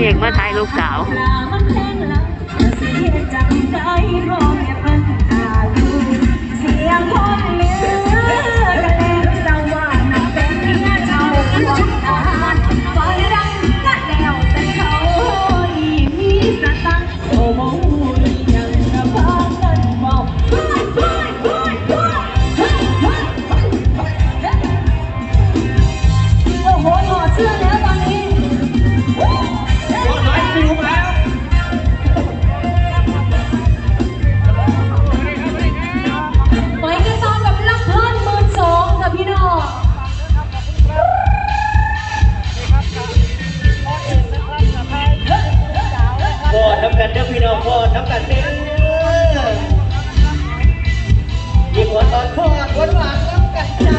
เอกมื่อไทยลูกสาว กันเด้อพี่น้องพ่อน้ำกันเด้อยิ่งหัวตอนพ่อหวานหวานน้ำกันจ้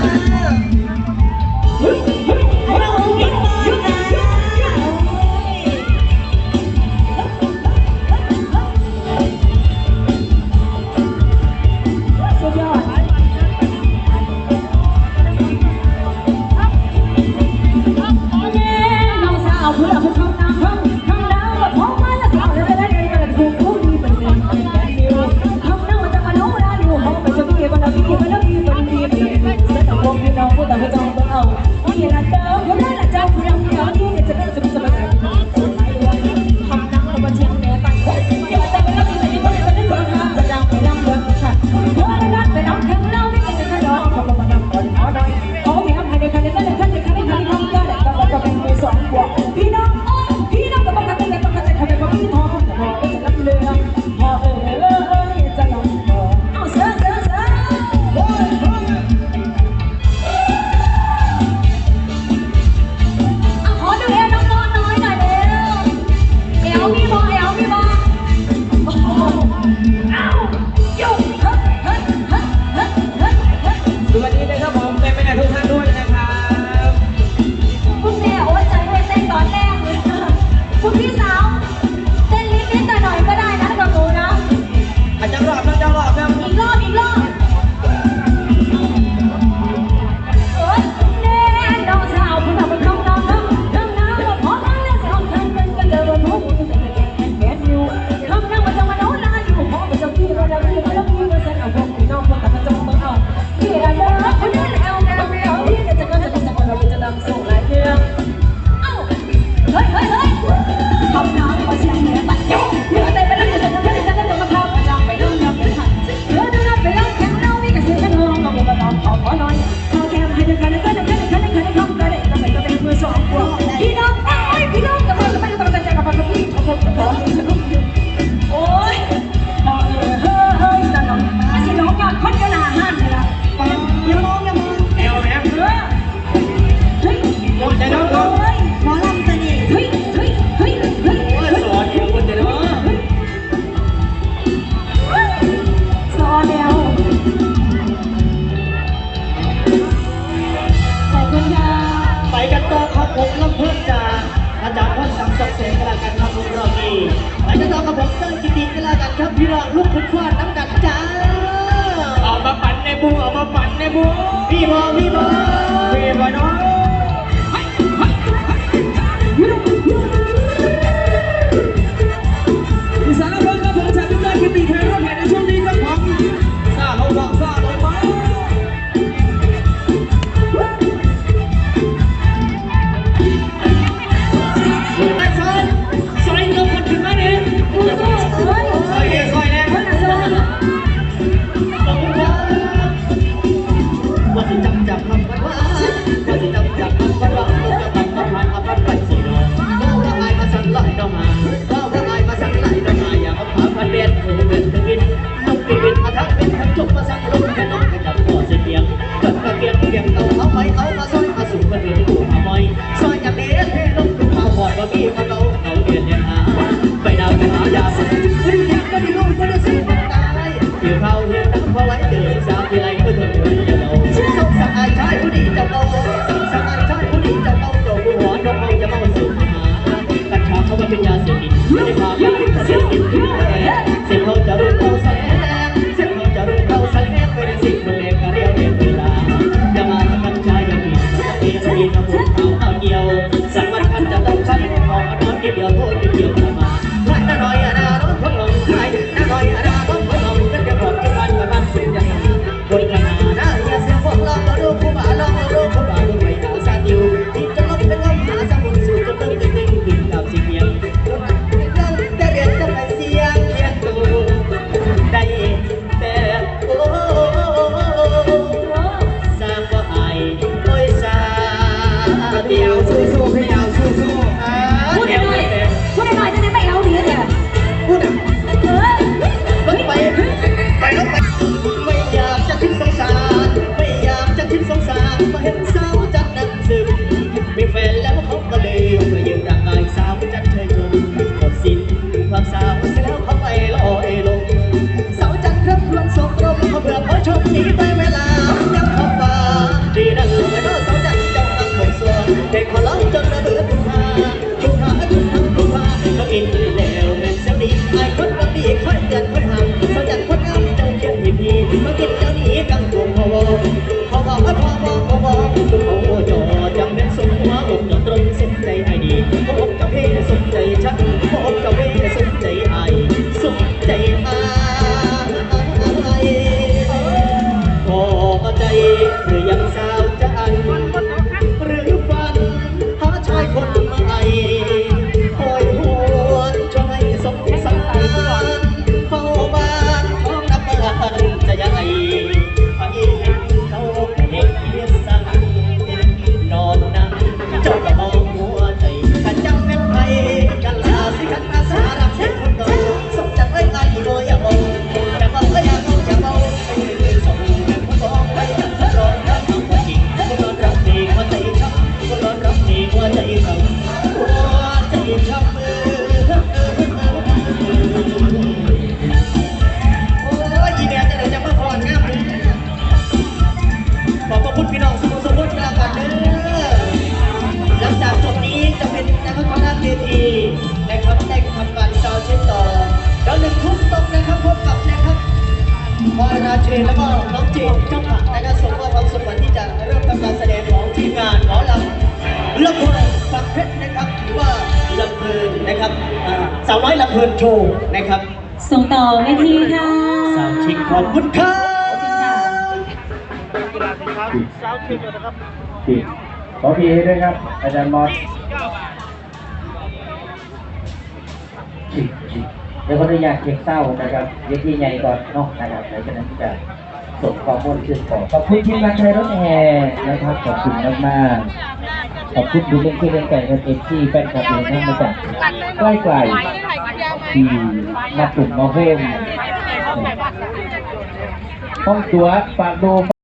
า องกับผมเติ้ลกิติกันล้วกันครับพี่น้องลูกคนฟ้าน้ำดันจ้าเอามาปั่นในบูเอามาปั่นในบูพี่บอพี่บอพี่บอน้องาเฮียตั้งพอไว้เดินสา Nikolai เรียนแล้วก็น้องเจนเจ้งผักนะครับส่งมอบความสุขวันที่จะเริ่มทำการแสดงของทีมงานหมอลำลำเพลินสักเพชรนะครับหรือว่าลำเพลินนะครับสาวไว้ลำเพลินโชว์นะครับ ส่งต่อไปที่ค่ะสาวชิงขอบคุณค่ะครับขอพีด้วยครับอาจารย์มอส ดี๋ยวขออนุญาตเช็คเศร้านะครับเวทีใหญ่ก่อนนอกนะครับหลังจากนั้นจะส่งข้อมูลขึ้นก่อนขอบคุณทีมงานทยรถแห่นะครับขอบคุณมากๆากขอบคุณดูเรื่องที่เรื่องแต่งกันเองที่แฟนคลับเองทั้งมาจากใกล้ไกลที่มาตุ่มมาเพิ่มห้องตัวฝากดู